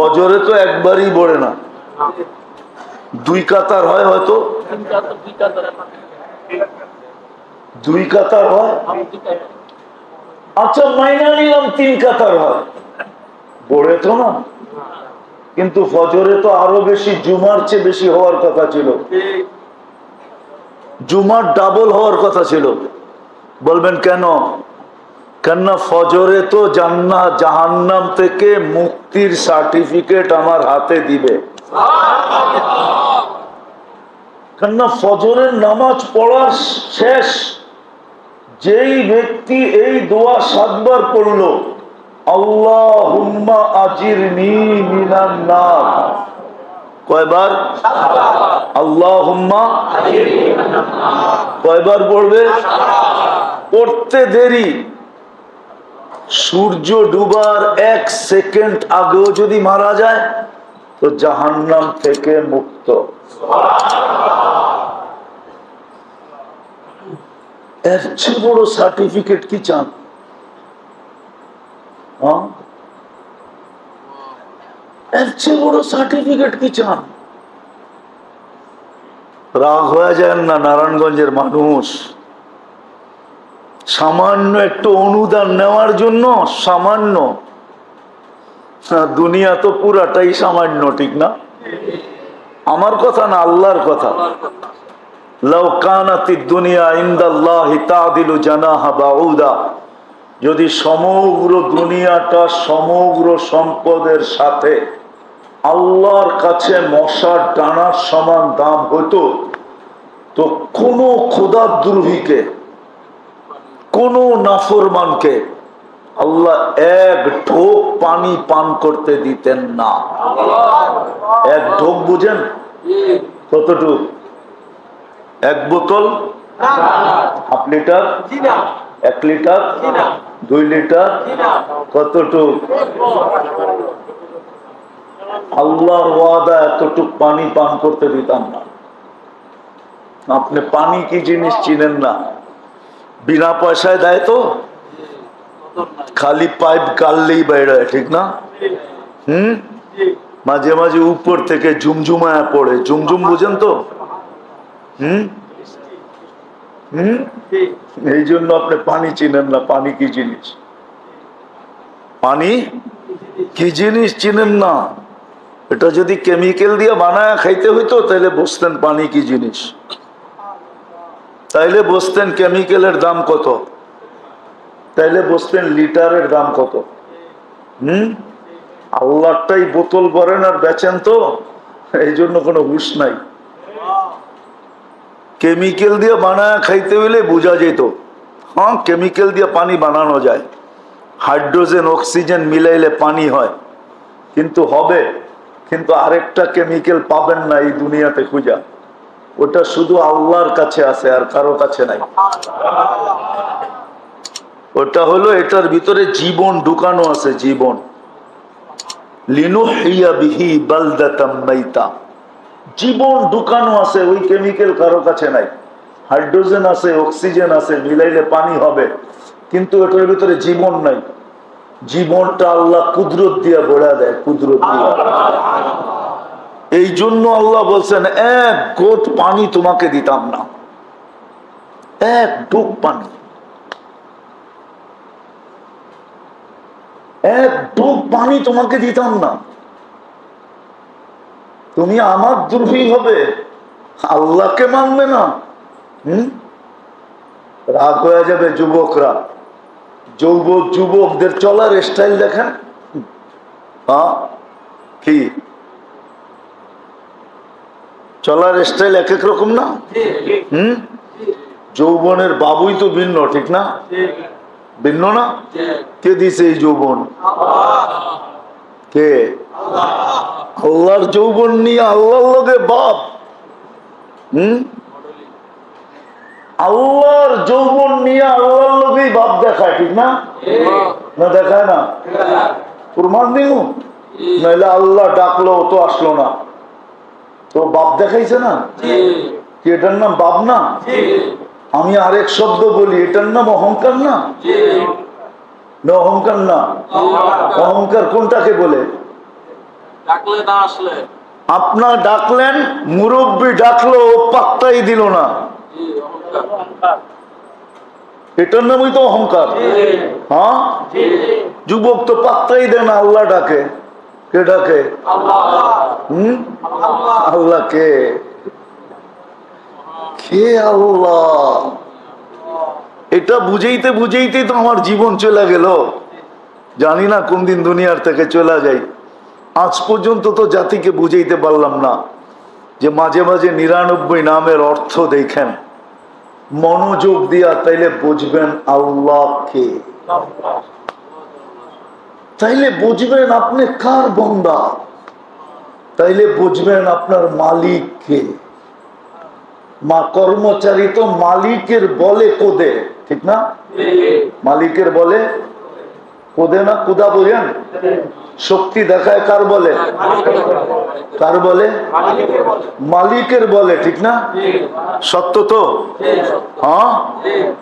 ফজরে তো একবারই পড়ে না। দুই কাতার হয় হয়তো? দুই কাতার হয়? আচ্ছা মাইনা নিলাম, তিন কাতার হয়। পড়ে তো না। কিন্তু ফজরে তো আরও বেশি, জুমার চেয়ে বেশি হওয়ার কথা ছিল। জুমার ডাবল হওয়ার কথা ছিল। বলবেন কেন? কেননা ফজরে তো জান্না জাহান্নাম থেকে মুক্তির সার্টিফিকেট আমার হাতে দিবে। কেননা ফজরের নামাজ পড়ার শেষ। যেই ব্যক্তি এই দোয়া সাতবার পড়ল আল্লাহ হুম্মা আজির নার। কয়বার? আল্লাহ হুম্মা কয়বার পড়বে? পড়তে দেরি। সূর্য ডুবার এক সেকেন্ড আগেও যদি মারা যায়, তো জাহান্নাম থেকে মুক্ত। এর চেয়ে বড় সার্টিফিকেট কি চান? হ্যাঁ? এর চেয়ে বড় সার্টিফিকেট কি চান? রাগ হয়ে যায় না, নারায়ণগঞ্জের মানুষ। সামান্য একটু অনুদান নেওয়ার জন্য সামান্য। না, দুনিয়া তো পুরাটাই সামান্য ঠিক না? আমার কথা না আল্লাহর কথা? দুনিয়া জানাহা যদি সমগ্র দুনিয়াটা সমগ্র সম্পদের সাথে আল্লাহর কাছে মশার ডানার সমান দাম হতো তো কোনো খোদাদ্রোহীকে কোন নাফরমানকে আল্লাহ এক ঢোক পানি পান করতে দিতেন না। এক ঢোক বুঝেন? কতটুক? এক বোতল? Half litre? এক লিটার? দুই লিটার? কতটুক? আল্লাহর ওয়াদা এতটুক পানি পান করতে দিতাম না। আপনি পানি কি জিনিস চিনেন না? বিনা পয়সায় দেয় তো? খালি পাইপ গাললেই বাইরে ঠিক না? হুম? মাঝে মাঝে উপর থেকে ঝুমঝুমায়া পড়ে। ঝুমঝুম বুঝেন তো? হুম? হুম? এই জন্য আপনি পানি চিনেন না। পানি কি জিনিস? পানি? কি জিনিস চিনেন না? এটা যদি কেমিক্যাল দিয়ে বানায় খাইতে হইতো, তাহলে বুঝতেন পানি কি জিনিস। তাইলে বসতেন কেমিক্যালের দাম কত? তাইলে বসতেন লিটারের দাম কত? হুম? আল্লাহটাই বোতল ভরেন আর বেচেন তো? এই জন্য কোনো হুশ নাই। কেমিক্যাল দিয়ে বানায় খাইতে হইলে বোঝা যেত। হ্যাঁ কেমিক্যাল দিয়ে পানি বানানো যায়। হাইড্রোজেন, অক্সিজেন মিলাইলে পানি হয়। কিন্তু হবে, কিন্তু আরেকটা কেমিক্যাল পাবেন না এই দুনিয়াতে খুঁজা। ওটা শুধু আল্লাহর কাছে আছে আর কারও কাছে নাই। ওটা হলো এটার ভিতরে জীবন ঢুকানো আছে, জীবন। লিনু জীবন ঢুকানো আছে, ওই কেমিক্যাল কারও কাছে নাই। হাইড্রোজেন আছে, অক্সিজেন আছে, মিলাইলে পানি হবে। কিন্তু এটার ভিতরে জীবন নাই। জীবনটা আল্লাহ কুদরত দিয়া বেড়া দেয়, কুদরত দিয়া। এই জন্য আল্লাহ বলছেন, এক গোট পানি তোমাকে দিতাম না। এক ডুব পানি। এক ডুব পানি তোমাকে দিতাম না। তুমি আমার দ্রোহী হবে, আল্লাহকে মানবে না। হম? রাগ হয়ে যাবে যুবকরা। যুবক, যুবকদের চলার স্টাইল দেখেন। হ্যাঁ কি? চলার স্টাইল এক এক রকম না? হুম? যৌবনের বাবুই তো ভিন্ন, ঠিক না? ভিন্ন না? কে দিছে এই যৌবন? কে? আল্লাহর যৌবন নিয়ে আল্লাহর লগে বাপ। হম? আল্লাহর যৌবন নিয়ে আল্লাহর লোকেই বাপ দেখায়, ঠিক না? না দেখায় না? প্রমাণ দিব নাহলে আল্লাহ ডাকলো তো আসলো না। তো বাপ দেখাইছে না? কি এটার নাম বাপ না? আমি আরেক শব্দ বলি এটার নাম অহংকার না? অহংকার না? অহংকার। কোনটাকে বলে? আপনার ডাকলেন মুরব্বী ডাকলো পাত্তাই দিল না। এটার নামই তো অহংকার। হ্যাঁ? যুবক তো পাত্তাই দেয় না আল্লাহ ডাকে। কে ডাকে? আল্লাহ কে কে আল্লাহ? এটা বুঝেইতে বুঝেইতেই তো আমার জীবন চলে গেল। জানি না কোন দিন দুনিয়ার থেকে চলে যাই। আজ পর্যন্ত তো জাতিকে বুঝাইতে পারলাম না যে মাঝে মাঝে নিরানব্বই নামের অর্থ দেখেন। মনোযোগ দিয়া তাইলে বুঝবেন আল্লাহ কে তাইলে বুঝবেন আপনি কার বন্দা? তাইলে বুঝবেন আপনার মালিক কে? মা কর্মচারী তো মালিকের বলে কোদে, ঠিক না? মালিকের বলে কোদে না কুদা বোঝেন শক্তি দেখায় কার বলে? কার বলে? মালিকের বলে, ঠিক না? সত্য তো? হ্যাঁ?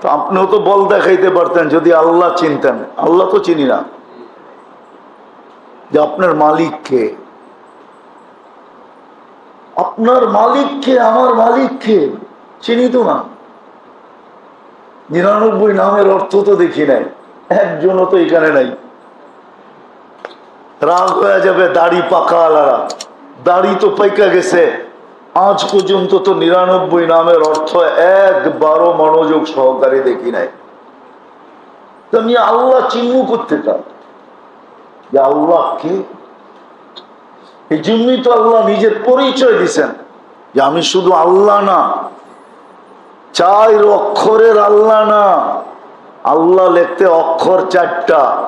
আপনিও তো বল দেখাইতে পারতেন যদি আল্লাহ চিনতেন। আল্লাহ তো চিনি না। যে আপনার মালিক কে আপনার মালিক কে আমার মালিক কে চিনি তো না। নিরানব্বই নামের অর্থ তো দেখি নাই, একজনও তো এখানে নাই। রাগ হয়ে যাবে দাড়ি পাকা আলারা। দাড়ি তো পাইকা গেছে, আজ পর্যন্ত তো নিরানব্বই নামের অর্থ একবারও মনোযোগ সহকারে দেখি নাই। তো আমি আল্লাহ চিহ্ন করতে চাই যে আল্লাহ কে? এই জন্যই তো আল্লাহ নিজের পরিচয় দিছেন যে আমি শুধু আল্লাহ না, চার অক্ষরের আল্লাহ না, আল্লাহ লেখতে অক্ষর চারটা।